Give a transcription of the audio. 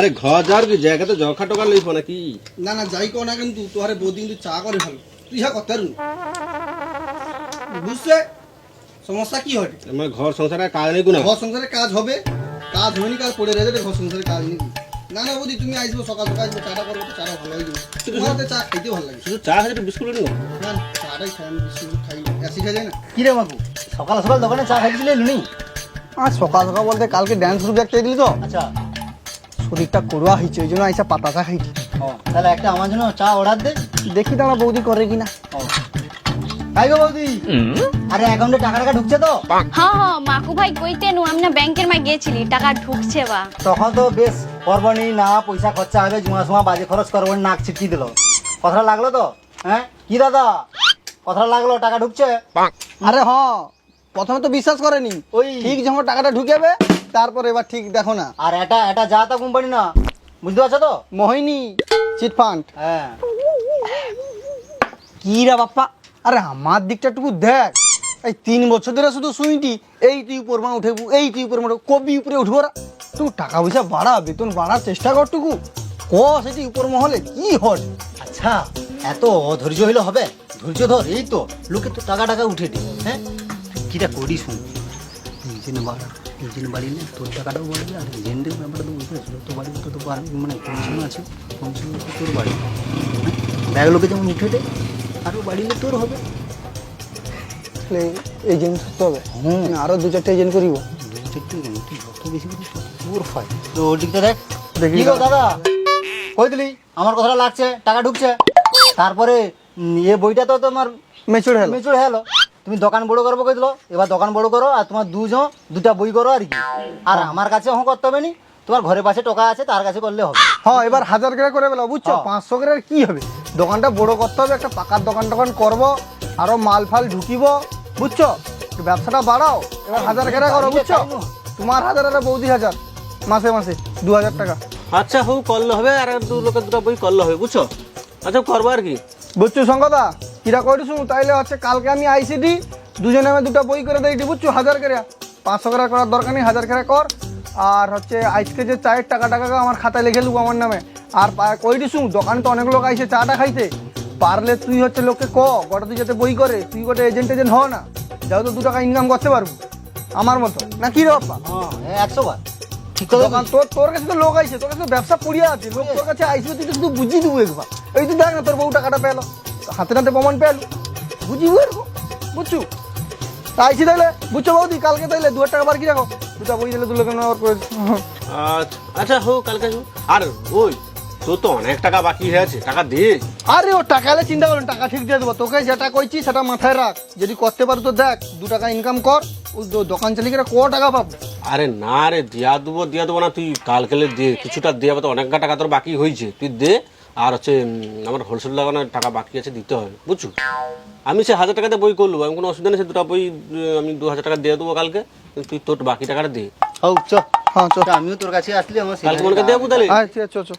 আরে ঘর যাওয়ার কি জায়গাতে জখা টোকা লইব নাকি? না না যাই কো না কিন্তু তোহারে বৌদি কিন্তু চা করে ভালো তুই হ্যাঁ করতে পারবি বুঝছে? সমস্যা কি হয় আমার ঘর সংসারে কাজ নেই কোনো? ঘর সংসারে কাজ হবে। কাজ হয়নি কাজ পড়ে রয়েছে রে, ঘর সংসারে কাজ নেই। না না বৌদি তুমি আসব সকাল সকাল আসব চাটা করব তো চাটা ভালো হয়ে যাবে তোমার চা খাইতে ভালো লাগে। শুধু চা খাইতে বিস্কুট নিও না না, চাটাই খাই আমি বিস্কুট খাই অ্যাসিড খাই যায় না? কি রে বাবু সকাল সকাল দোকানে চা খাইছিলি লুনি আর সকাল সকাল বলতে কালকে ড্যান্স গ্রুপ দেখতে দিলি তো? আচ্ছা। শরীরটা করুয়া হয়েছে ওই জন্য আইসা পাতা চা খাইছি। ও তাহলে একটা আমার জন্য চা অর্ডার দে। দেখি তো আমার বৌদি করে কিনা। গো বৌদি। আরে অ্যাকাউন্টে টাকা টাকা ঢুকছে তো? হ্যাঁ হ্যাঁ মাকু ভাই কইতে নু আমি না ব্যাংকের মা গেছিলি টাকা ঢুকছে বা। তখন তো বেশ করবনি না পয়সা খরচা হবে জুমা সময় বাজে খরচ করব নাক ছিটকি দিল। কথাটা লাগল তো? হ্যাঁ? কি দাদা? কথাটা লাগল টাকা ঢুকছে? আরে হ্যাঁ প্রথমে তো বিশ্বাস করেনি। ওই। ঠিক যখন টাকাটা ঢুকেবে তারপর এবার ঠিক দেখো না। আর এটা এটা যা তা কোম্পানি না। বুঝতে পারছ তো? Mohini chit fund. হ্যাঁ। কি রে বাপ্পা? আরে আমার দিকটা টুকু দেখ। এই তিন বছর ধরে শুধু শুনিটি এই তুই উপর মা উঠে এই তুই উপর মা উঠে, কবি উপরে উঠবো রা। তুই টাকা পয়সা বাড়া বেতন বাড়ার চেষ্টা কর টুকু ক সেটি উপর মহলে কি হল আচ্ছা এত অধৈর্য হইলে হবে? ধৈর্য ধর এই তো লোকে তো টাকা টাকা উঠে দি হ্যাঁ? কিটা করি শুন। নিজের বাড়া তোর টাকাটাও বাড়বে আর এজেন্টের ব্যাপারটা তো বুঝতে পারছ তোর বাড়ি তো পারবি মানে কমিশন আছে কমিশন তো তোর বাড়ি। হ্যাঁ? ব্যাগ লোকে যেমন উঠে দেয় আরও বাড়িলে তোর হবে। তাহলে এজেন্ট করতে হবে। হুম। আমি আরও দু চারটে এজেন্ট করিব। একটু তুই যত বেশি করিস তোর ফাই তো ওর দিকটা দেখ দেখি দাদা। কই দিলি? আমার কথাটা লাগছে টাকা ঢুকছে। তারপরে এ বইটা তো তোমার মেচুর হলো। মেচুর হলো। তুমি দোকান বড় করব কই দিলো? এবার দোকান বড় করো আর তোমার দুজন দুটা বই করো আর কি। আর আমার কাছে হ্যাঁ করতে হবে নি তোমার ঘরের পাশে টাকা আছে তার কাছে করলে হবে। হ্যাঁ এবার হাজার করে করে বেলা বুঝছ? হ্যাঁ। পাঁচশো করে আর কি হবে? দোকানটা বড় করতে হবে একটা পাকার দোকান টোকান করব আরও মাল ফাল ঢুকিব বুঝছ? ব্যবসাটা বাড়াও এবার হাজার করে করো বুঝছ? তোমার হাজার আর বৌদি হাজার মাসে মাসে দু হাজার টাকা। আচ্ছা হোক করলে হবে আর দু লোকের দুটো বই করলে হবে বুঝছ? আচ্ছা করব আর কি। বুঝছ সঙ্গদা? কিরা করিস তাইলে হচ্ছে কালকে আমি আইসিডি দুজনে আমি দুটো বই করে দিই বুঝছ? হাজার করে। পাঁচশো করে করার দরকার নেই হাজার করে কর। আর হচ্ছে আজকে যে চায়ের টাকা টাকা আমার খাতায় লিখে দেবো আমার নামে। আর কই দিছু দোকানে তো অনেক লোক আইসে চাটা খাইতে। পারলে তুই হচ্ছে লোককে ক গোটা তুই যাতে বই করে তুই গোটা এজেন্ট এজেন্ট হ না। যাও তো দু টাকা ইনকাম করতে পারব আমার মতো। না কি রে বাপ্পা? হ্যাঁ একশো বার। তোর তোর কাছে তো লোক আইছে তোর কাছে ব্যবসা পড়িয়া আছে। লোক তোর কাছে আইসবে তুই তো শুধু বুঝিয়ে দেবো একবার এই তো দেখ না তোর বউ টাকাটা পেল। হাতে নাতে প্রমাণ পেল এরকম বুঝছু? তা আইসি তাইলে বুঝছ বৌদি? কালকে তাইলে দু হাজার টাকা বার কি রাখো দুটা বই দিলে দু লোকের নেওয়ার করে আচ্ছা আচ্ছা হোক কালকে। আর ওই তোর তো অনেক টাকা বাকি হয়ে আছে টাকা দে। আরে ও টাকা এলে চিন্তা করুন টাকা ঠিক দিয়ে দেবো। তোকে যেটা কইছি সেটা মাথায় রাখ। যদি করতে পারো তো দেখ দু টাকা ইনকাম কর ও দ- দোকান চালিয়ে ক টাকা পাবো? আরে না রে দিয়া দেবো দিয়া দেবো না তুই কালকেলে দে কিছুটা দে আবার তো অনেক টাকা তোর বাকি হয়েছে তুই দে আর হচ্ছে আমার হোলসেল লাগানোর টাকা বাকি আছে দিতে হবে বুঝছ? আমি সে হাজার টাকাতে বই করল আমি কোনো অসুবিধা নেই সে দুটা বই আমি দু হাজার টাকা দিয়ে দেবো কালকে তুই তোর বাকি টাকাটা দে। হ্যাঁ চ। হ্যাঁ আমিও তোর কাছে আসলে আমার কালকে মনে করে দেবো তাহলে। আচ্ছা চ চো।